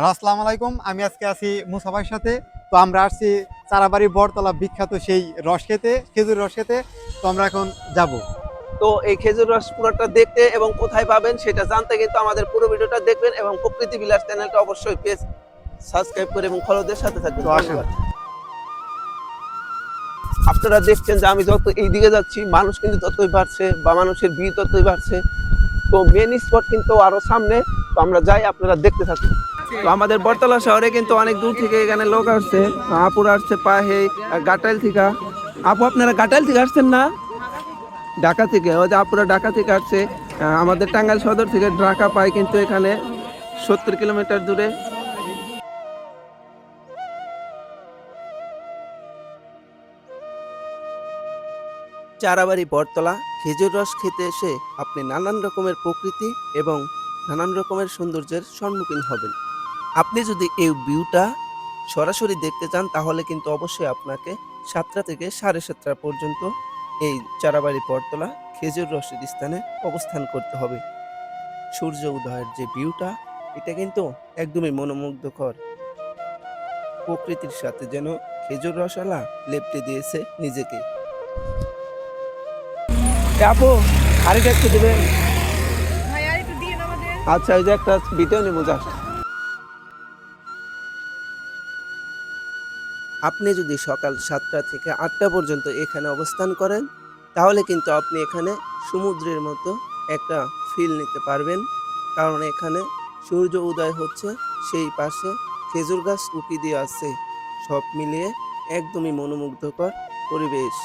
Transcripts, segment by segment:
Hello আসসালামু আলাইকুম। আমি আজকে আছি মুসাফার সাথে। তো আমরা আসছি চারাবাড়ি বটতলা বিখ্যাত সেই রস খেতে খেজুর রস খেতে। তো আমরা এখন যাব। তো এই খেজুর রস পুরোটা দেখতে এবং কোথায় পাবেন সেটা জানতে কিন্তু আমাদের পুরো ভিডিওটা দেখবেন এবং প্রকৃতি বিলাস চ্যানেলটা অবশ্যই পেজ সাবস্ক্রাইব করে এবং ফলোদের সাথে থাকবেন। আপনারা দেখছেন যে আমি যত এই দিকে যাচ্ছি মানুষ কিন্তু ততই বাড়ছে বা মানুষের ভিড় ততই বাড়ছে। তো মেন স্পট কিন্তু আরও সামনে। তো আমরা যাই আপনারা দেখতে থাকুন। তো আমাদের বটতলা শহরে কিন্তু অনেক দূর থেকে এখানে লোক আসছে। আপুরা আসছে পাহে গাটাইল থেকে। আপু, আপনারা গাটাইল থেকে আসছেন না? ঢাকা থেকে, ওই যে আপুরা ঢাকা থেকে আসছে। আমাদের টাঙ্গাইল সদর থেকে ঢাকা পায় কিন্তু এখানে সত্তর কিলোমিটার দূরে। চারাবাড়ি বটতলা, খেজুর রস খেতে এসে আপনি নানান রকমের প্রকৃতি এবং নানান রকমের সৌন্দর্যের সম্মুখীন হবেন। আপনি যদি এই ভিউটা সরাসরি দেখতে চান তাহলে কিন্তু অবশ্যই আপনাকে সাতটা থেকে সাড়ে সাতটা পর্যন্ত এই চারাবাড়ি পরতলা খেজুর রসের স্থানে অবস্থান করতে হবে। সূর্য উদয়ের যে ভিউটা এটা কিন্তু একদমই মনোমুগ্ধকর। প্রকৃতির সাথে যেন খেজুর রসালা লেপটে দিয়েছে নিজেকে। আপু আরেকটা একটু দেবেন? আচ্ছা এই যে একটা ভিডিও নেব জাস্ট আপনি যদি সকাল সাতটা থেকে আটটা পর্যন্ত এখানে অবস্থান করেন, তাহলে কিন্তু আপনি এখানে সমুদ্রের মতো একটা ফিল নিতে পারবেন। কারণ এখানে সূর্য উদয় হচ্ছে, সেই পাশে খেজুর গাছ উঁকি দিয়ে আছে। সব মিলিয়ে একদমই মনোমুগ্ধকর পরিবেশ।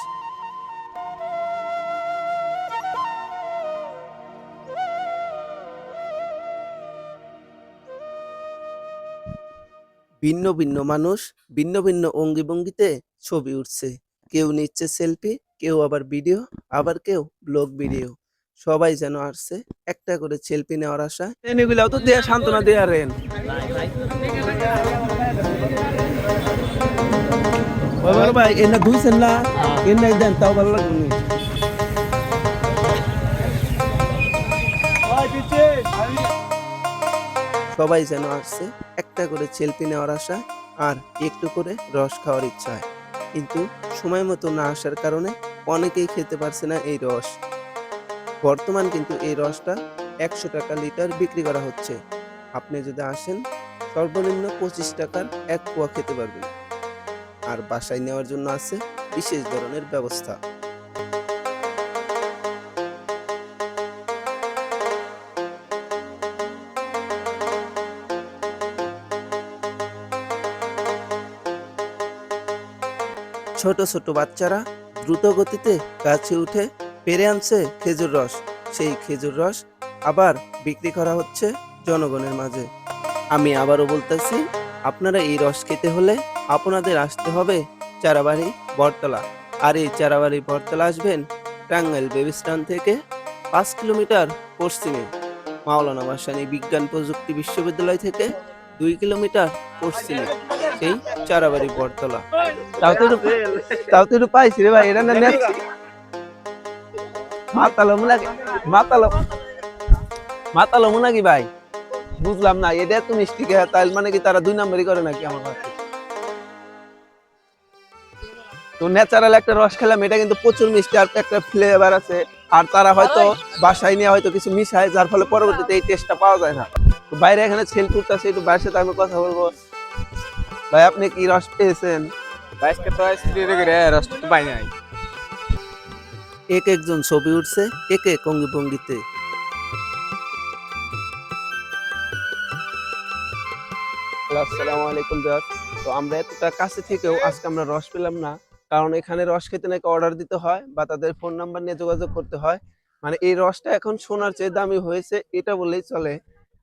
ভিন্ন ভিন্ন মানুষ ভিন্ন ভিন্ন অঙ্গি ভঙ্গিতে ছবি উঠছে। কেউ নিচ্ছে সেলফি কেউ আবার ভিডিও আবার কেউ ব্লগ ভিডিও। সবাই যেন আসছে একটা করে সেলফি নেওয়ার আশা এগুলাও তো দেয়া সান্ত্বনা দেয়া রেন। ভাই এনে ধুইছেন না? এনে দেন তাও ভালো লাগবে সবাই যেন আসছে, একটা করে সেলফি নেওয়ার আশা আর একটু করে রস খাওয়ার ইচ্ছায় কিন্তু সময় মতো না আসার কারণে অনেকেই খেতে পারছে না এই রস। বর্তমান কিন্তু এই রসটা একশো টাকা লিটার বিক্রি করা হচ্ছে। আপনি যদি আসেন, সর্বনিম্ন পঁচিশ টাকার এক পোয়া খেতে পারবেন। আর বাসায় নেওয়ার জন্য আছে বিশেষ ধরনের ব্যবস্থা। ছোট ছোট বাচ্চারা দ্রুত গতিতে গাছে উঠে পেরে আনছে খেজুর রস। সেই খেজুর রস আবার বিক্রি করা হচ্ছে জনগণের মাঝে। আমি আবারও বলতেছি, আপনারা এই রস খেতে হলে আপনাদের আসতে হবে চারাবাড়ি বটতলা। আর এই চারাবাড়ি বটতলা আসবেন টাঙ্গাইল বেবি স্ট্যান্ড থেকে পাঁচ কিলোমিটার পশ্চিমে। মাওলানা ভাসানী বিজ্ঞান প্রযুক্তি বিশ্ববিদ্যালয় থেকে দুই কিলোমিটার পশ্চিমে, সেই চারাবাড়ি বটতলা। তাও তো তাও তো পাইছি রে ভাই, এটা না নেট মাতালো মাতালম। মাতালো মাতালো মুনাকি ভাই, বুঝলাম না, এটা তুমি মিষ্টি তাই মানে কি তারা দুই নম্বরই করে নাকি আমার কাছে তো ন্যাচারাল একটা রস খেলাম এটা কিন্তু প্রচুর মিষ্টি আর একটা ফ্লেভার আছে। আর তারা হয়তো বাসায় নিয়ে হয়তো কিছু মিশায় যার ফলে পরবর্তীতে এই টেস্টটা পাওয়া যায় না। তো বাইরে এখানে ছেল করতেছে একটু বাইরের সাথে আমি কথা বলব। ভাই আপনি কি রস পেয়েছেন? বাইশকে তো স্ত্রীর তো পাই নাই। এক একজন ছবি উঠছে এক এক অঙ্গি ভঙ্গিতে। আসসালামু আলাইকুম তো আমরা এতটা কাছে থেকেও আজকে আমরা রস পেলাম না। কারণ এখানে রস খেতে নাকি অর্ডার দিতে হয় বা তাদের ফোন নাম্বার নিয়ে যোগাযোগ করতে হয়। মানে এই রসটা এখন সোনার চেয়ে দামি হয়েছে এটা বললেই চলে।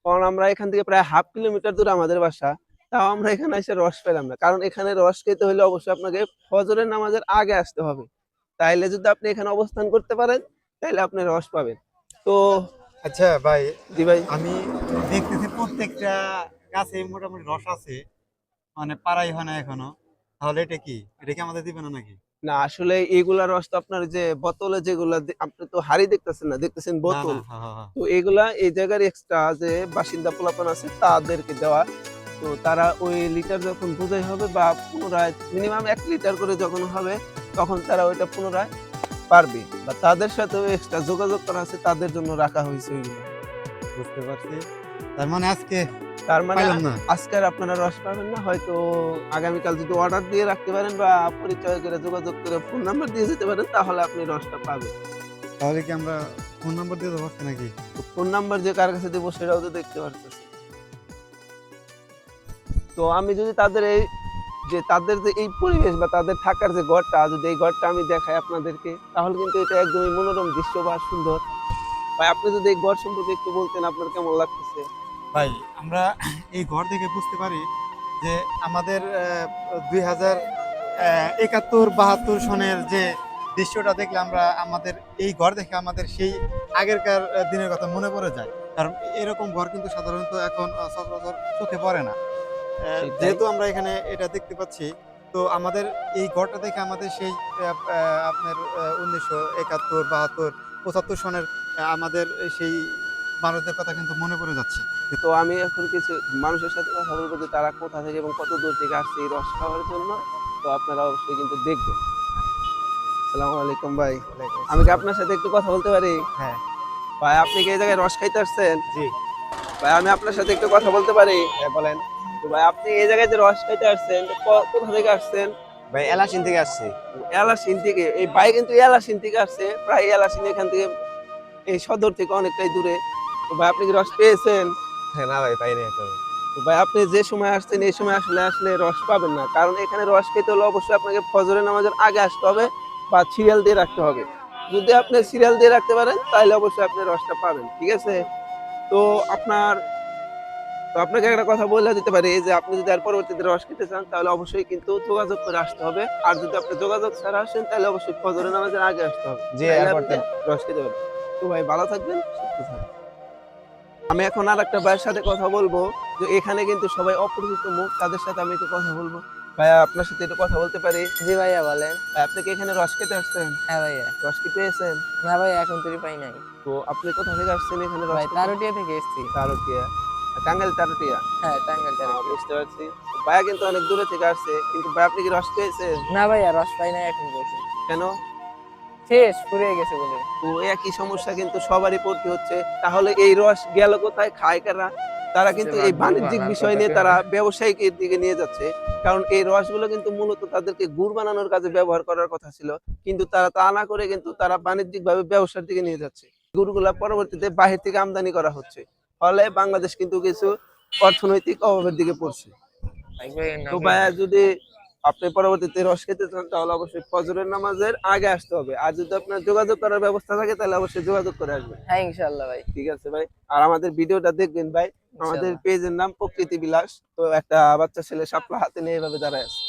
কারণ আমরা এখান থেকে প্রায় হাফ কিলোমিটার দূরে আমাদের বাসা তাও আমরা এখানে এসে রস পেলাম না। কারণ এখানে রস খেতে হলে অবশ্যই আপনাকে ফজরের নামাজের আগে আসতে হবে। তাইলে যদি আপনি এখানে অবস্থান করতে পারেন তাহলে আপনি রস পাবেন। তো আচ্ছা ভাই জি ভাই। আমি দেখতেছি প্রত্যেকটা গাছে মোটামুটি রস আছে। মানে পাড়াই হয় না এখনও। তাহলে এটা কি? এটা কি আমাদের দিবে না নাকি? না আসলে এইগুলা রস তো আপনার যে বোতলে যেগুলা আপনি তো হাড়ি দেখতেছেন না দেখতেছেন বোতল। না, হ্যাঁ, হ্যাঁ, হ্যাঁ। তো এগুলা এই জায়গার এক্সট্রা যে বাসিন্দা পোলাপান আছে তাদেরকে দেওয়া। তো তারা ওই লিটার যখন বোঝাই হবে বা পুনরায় মিনিমাম এক লিটার করে যখন হবে তখন তারা ওইটা পুনরায় পারবে। বা তাদের সাথে এক্সট্রা যোগাযোগ করা আছে তাদের জন্য রাখা হয়েছে ওইগুলো। বুঝতে পারছি। তার মানে আজকে তার মানে পাইলাম না। আজকে আপনারা রস পাবেন না হয়তো আগামীকাল যদি অর্ডার দিয়ে রাখতে পারেন বা পরিচয় করে যোগাযোগ করে ফোন নাম্বার দিয়ে যেতে পারেন তাহলে আপনি রসটা পাবেন। তাহলে কি আমরা ফোন নাম্বার দিয়ে দেবো নাকি? ফোন নাম্বার যে কার কাছে দেবো সেটাও তো দেখতে পারতেছি। তো আমি যদি তাদের এই যে তাদের যে এই পরিবেশ বা তাদের থাকার যে ঘরটা যদি এই ঘরটা আমি দেখাই আপনাদেরকে তাহলে কিন্তু এটা একদমই মনোরম দৃশ্য বা সুন্দর। ভাই আপনি যদি এই ঘর সম্পর্কে একটু বলতেন আপনার কেমন লাগতেছে? ভাই আমরা এই ঘর থেকে বুঝতে পারি যে আমাদের দুই হাজার একাত্তর বাহাত্তর সনের যে দৃশ্যটা দেখলে আমরা আমাদের এই ঘর দেখে আমাদের সেই আগেরকার দিনের কথা মনে পড়ে যায়। কারণ এরকম ঘর কিন্তু সাধারণত এখন সচরাচর চোখে পড়ে না। যেহেতু আমরা এখানে এটা দেখতে পাচ্ছি তো আমাদের এই ঘরটা দেখে আমাদের সেই আপনার উনিশশো একাত্তর বাহাত্তর পঁচাত্তর সনের আমাদের সেই মানুষদের কথা কিন্তু মনে পড়ে যাচ্ছে। তো আমি এখন কিছু মানুষের সাথে কথা বলব যে তারা কোথা থেকে এবং কত দূর থেকে আসছে এই রস খাওয়ার জন্য। তো আপনারা অবশ্যই কিন্তু দেখবেন। আসসালামু আলাইকুম ভাই। আমি কি আপনার সাথে একটু কথা বলতে পারি? হ্যাঁ। ভাই আপনি কি এই জায়গায় রস খাইতে আসছেন? জি। ভাই আমি আপনার সাথে একটু কথা বলতে পারি। হ্যাঁ বলেন। তো ভাই আপনি এই জায়গায় যে রস খাইতে আসছেন কোথা থেকে আসছেন? ভাই এলাসিন থেকে আসছে। এলাসিন থেকে? এই ভাই কিন্তু এলাসিন থেকে আসছে প্রায় এলাসিন এখান থেকে এই সদর থেকে অনেকটাই দূরে। তো ভাই আপনি কি রস পেয়েছেন? হ্যাঁ, না ভাই পাই নাই তো ভাই আপনি যে সময় আসছেন এই সময় আসলে আসলে রস পাবেন না। কারণ এখানে রস খেতে হলে অবশ্যই আপনাকে ফজরের নামাজের আগে আসতে হবে বা সিরিয়াল দিয়ে রাখতে হবে। যদি আপনি সিরিয়াল দিয়ে রাখতে পারেন তাহলে অবশ্যই আপনি রসটা পাবেন ঠিক আছে? তো আপনার তো আপনাকে একটা কথা বলে দিতে পারি যে আপনি যদি আর পরবর্তীতে রস খেতে চান তাহলে অবশ্যই কিন্তু যোগাযোগ করে আসতে হবে। আর যদি আপনি যোগাযোগ ছাড়া আসেন তাহলে অবশ্যই ফজরের নামাজের আগে আসতে হবে। আপনি রস খেতে পারবেন। তো ভাই ভালো থাকবেন সুস্থ থাকবেন। আমি এখন আর একটা ভাইয়ের সাথে কথা বলব। যে এখানে কিন্তু সবাই অপরিচিত মুখ তাদের সাথে আমি একটু কথা বলব। ভাইয়া আপনার সাথে একটু কথা বলতে পারি? জি ভাইয়া বলেন। আপনি কি এখানে রস খেতে আসছেন? হ্যাঁ ভাইয়া। রস কি পেয়েছেন? না ভাই এখন তুই পাই নাই। তো আপনি কোথা থেকে আসছেন এখানে রস ভাই খেতে? থেকে এসছি। তারটিয়া। টাঙ্গাইল তারটিয়া? হ্যাঁ টাঙ্গাইল হ্যাঁ, টাঙ্গাইল বুঝতে পারছি। ভাইয়া কিন্তু অনেক দূরে থেকে আসছে কিন্তু ভাই আপনি কি রস পেয়েছেন না ভাইয়া রস পাই নাই এখন কেন? শেষ ফুরিয়ে গেছে বলে। তো একই সমস্যা কিন্তু সবারই পড়তে হচ্ছে। তাহলে এই রস গেল কোথায়? খায় কারা তারা কিন্তু এই বাণিজ্যিক বিষয় নিয়ে তারা ব্যবসায়িক এর দিকে নিয়ে যাচ্ছে। কারণ এই রসগুলো কিন্তু মূলত তাদেরকে গুড় বানানোর কাজে ব্যবহার করার কথা ছিল। কিন্তু তারা তা না করে কিন্তু তারা বাণিজ্যিক ভাবে ব্যবসার দিকে নিয়ে যাচ্ছে। গুড়গুলা পরবর্তীতে বাহির থেকে আমদানি করা হচ্ছে। ফলে বাংলাদেশ কিন্তু কিছু অর্থনৈতিক অভাবের দিকে পড়ছে। তো ভাইয়া যদি আপনি পরবর্তীতে রস খেতে চান তাহলে অবশ্যই ফজরের নামাজের আগে আসতে হবে। আর যদি আপনার যোগাযোগ করার ব্যবস্থা থাকে তাহলে অবশ্যই যোগাযোগ করে আসবেন। হ্যাঁ ইনশাআল্লাহ ভাই। ঠিক আছে ভাই? আর আমাদের ভিডিওটা দেখবেন ভাই। আমাদের পেজের নাম প্রকৃতি বিলাস। তো একটা বাচ্চা ছেলে সাপলা হাতে নিয়ে এভাবে দাঁড়ায় আছে।